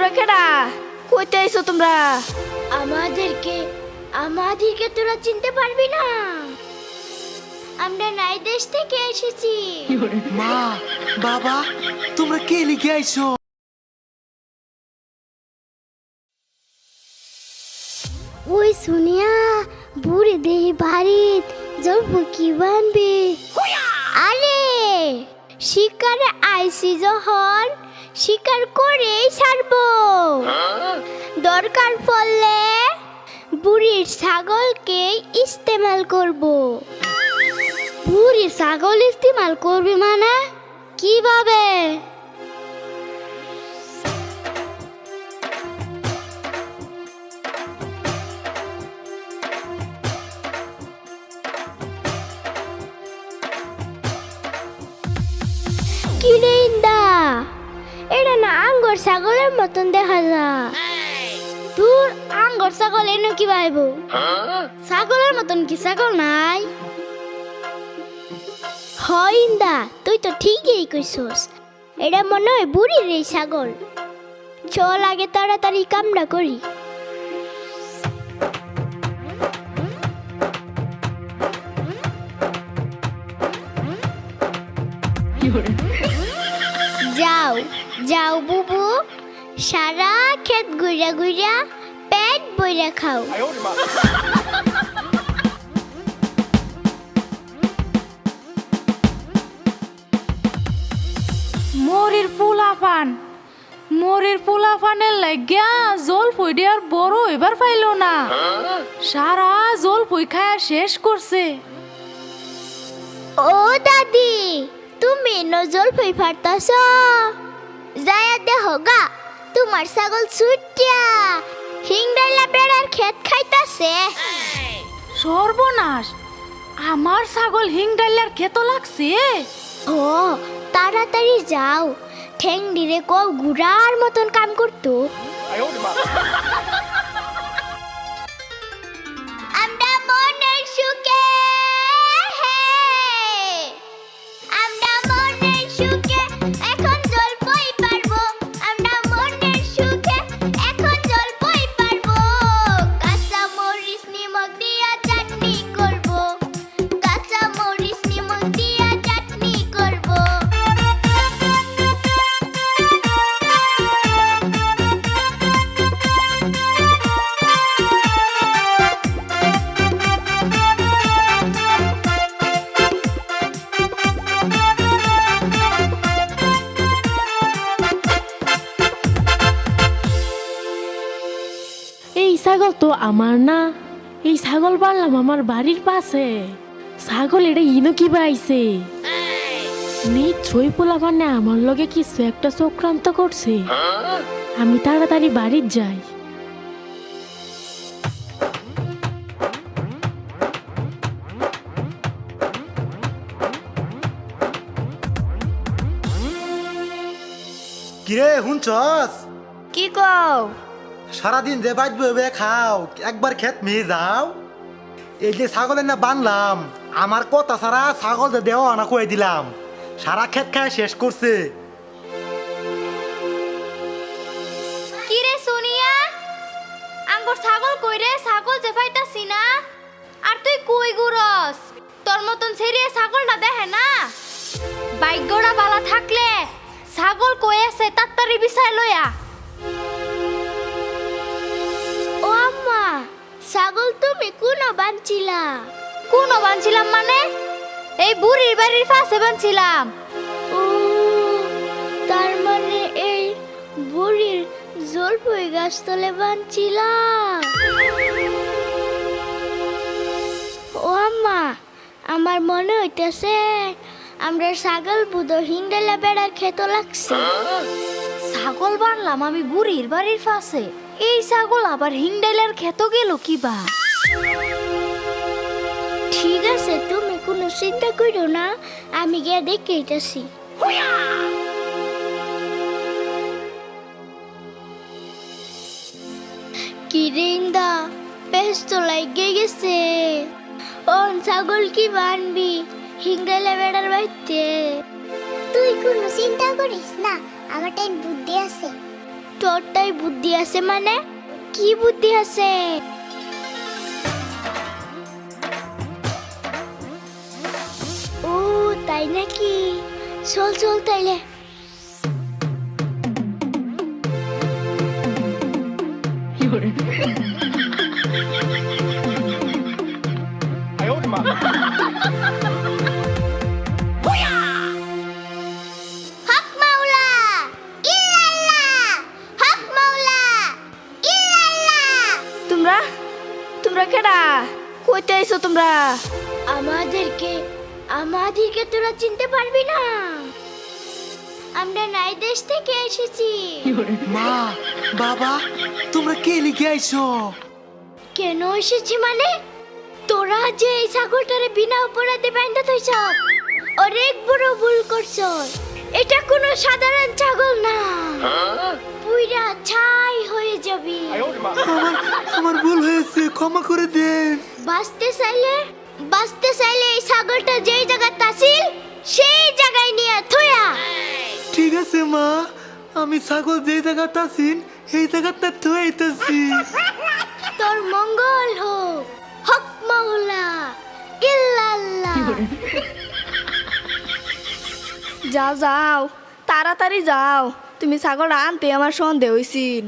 তোমরা কেডা? কইতে আইছো তোমরা? আমাদেরকে আমাদেরকে তোরা চিনতে পারবি না। আমরা নাই দেশ থেকে এসেছি। মা বাবা তোমরা কে লিখে আইছো? ওই শুনিয়া বুড়ি দেহি বাড়িত জলপ কি বানবে? আরে শিকারে আইসি যখন শিকার করেই ছাড়বো। দরকার পড়লে বুড়ির ছাগলকে ইস্তেমাল করব। বুড়ি ছাগল ইস্তেমাল করবি মানে? কীভাবে? না, আঙ্গর ছাগলের মতন দেখা যায়। দূর আঙ্গর ছাগল এনে কি ভাইব? ছাগলের মতন কি ছাগল নাই? হয় ইন্দা, তুই তো ঠিকই কইছস। এটা মনে হয় বুড়ির এই ছাগল। চল আগে তাড়াতাড়ি কামড়া করি। যাও যাও বুবু। সারা ক্ষেত গুইরা গুইরা পেট বইরা খাও। মরির পোলাপান মরির পোলাপানের লাগিয়া জল পই আর বড় এবার পাইল না। সারা জল পই খায়া শেষ করছে। ও দাদি তুমি নজল ফই ফারতাছ যায়া দেহ গা তোমার ছাগল ছুটিয়া। হিংডাইলা বেড়ার ক্ষেত খাইতাছে। সর্বনাশ আমার ছাগল হিং ডাইলার খেত লাগছে? ও তাড়াতাড়ি যাও। ঠেং দিরে কো ঘুরার মতন কাম করতো। আমরা মনের সুখে সুখে এখন আমার না এই ছাগল পারলাম আমার বাড়ির পাশে। ছাগল এটা ইনো কি পাইছে নিশ্চয়ই পোলা মানে আমার লগে কিছু একটা চক্রান্ত করছে। আমি তাড়াতাড়ি বাড়ির যাই। কিরে হুনছস কি কও? সারাদিন যে বাইট বইবে খাও, একবার খেত মেয়ে যাও। এই যে ছাগলের না বানলাম, আমার কথা ছাড়া ছাগল যে দেওয়া না কয়ে দিলাম। সারা খেত খায় শেষ করছে। কি রে সোনিয়া? আঙ্গুর ছাগল কই রে? ছাগল যে পাইতাছি না। আর তুই কই গুরস? তোর মতন ছেড়ে ছাগল না দেখে না? বাইকগড়া বালা থাকলে ছাগল কই আছে তাড়াতাড়ি বিছাই লইয়া। ছাগল তুমি কোন বানছিলা? কোন বানছিলাম মানে? এই বুড়ির বাড়ির পাশে বানছিলাম। ও তার মানে এই বুড়ির জলপই গাছতলে বানছিলাম ও আম্মা আমার মনে হইতেছে আমরা ছাগল বুধ হিন্ডালা বেড়ার খেত লাগছে। ছাগল বানলাম আমি বুড়ির বাড়ির পাশে। এই ছাগল আবার হিং ডাইলার খেত গেল কিবা? ঠিক আছে তুমি কোনো চিন্তা করো না আমি গিয়ে দেখে এটাছি কিরিন্দা পেস তো লাগে গেছে। ওন ছাগল কি বানবি? হিংডালে বেড়ার বাইতে। তুই কোনো চিন্তা করিস না আমার টাইম বুদ্ধি আছে। তোরটাই বুদ্ধি আছে মানে? কি বুদ্ধি আছে? ও তাই নাকি? চল চল তাইলে। কইতে আইছো তোমরা। আমাদেরকে আমাদেরকে তোরা চিনতে পারবি না। আমরা নাই দেশ থেকে এসেছি। মা বাবা তোমরা কে লিখে আইছো? কেন এসেছি মানে? তোরা যে এই ছাগলটারে বিনা অপরাধে বাইন্ধা থইছ অনেক বড় ভুল করছ। এটা কোনো সাধারণ ছাগল না। পুইরা ছাই হয়ে যাবি। আমার আমার ভুল হয়েছে ক্ষমা করে দেন। বাঁচতে চাইলে বাঁচতে চাইলে এই ছাগলটা যেই জায়গায় তাছিল সেই জায়গায় নিয়ে থুয়া ঠিক আছে মা। আমি ছাগল যেই জায়গাতে আছেন এই জায়গাটা থইতেছি তোর মঙ্গল হোক হক মাওলা ইল্লাল্লাহ। যাও যাও তাড়াতাড়ি যাও। তুমি ছাগলটা আনতে আমার সন্দেহ হয়েছিল